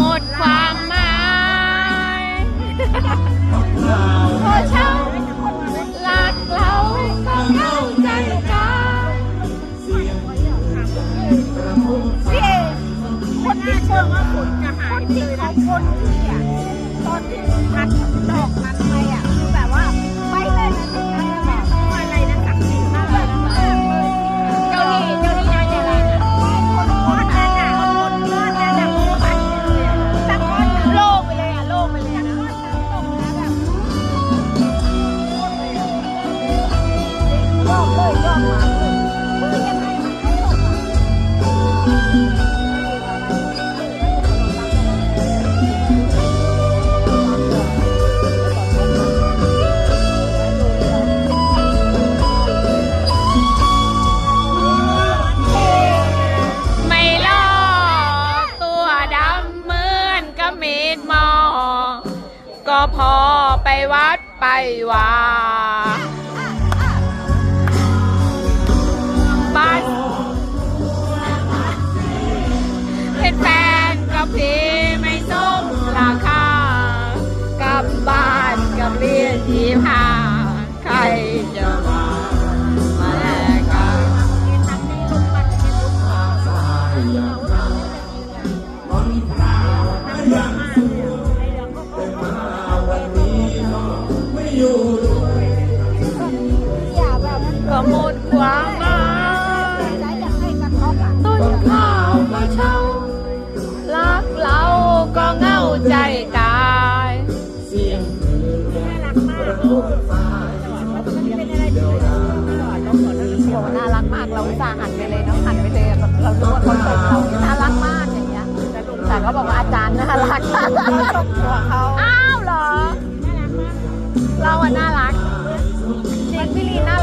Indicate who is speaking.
Speaker 1: หมดความหมายพอเช่าหลักเราก็เข้าใจกันพี่เคนที่เชื่อว่าฝนจะหายเลยนะ
Speaker 2: คนที่อะ
Speaker 1: ตอนที่พัดดอกมา พ
Speaker 2: อไปว่าบ้านเป็นแฟนกับพี่ไม่
Speaker 1: สมราคา กับบ้านกับเรียนที่าใครจะมามาแลกกัน ใจตาย
Speaker 2: น่ารักมากมันเป็นอะไรที่ต้องสอนเรื่อง
Speaker 1: โหน่ารักมาก เราอุตส่าห์หันไปเลยเนาะหันไปเลยแบบเรารู้ว่าคนชมเราน่ารักมากอย่างเงี้ยแต่ก็บอกว่าอาจารย์น่ารัก
Speaker 2: ตัวเขา
Speaker 1: อ้าวเหรอ
Speaker 2: น่ารักมาก
Speaker 1: เราอะน่ารักจริงพี่ลีน่า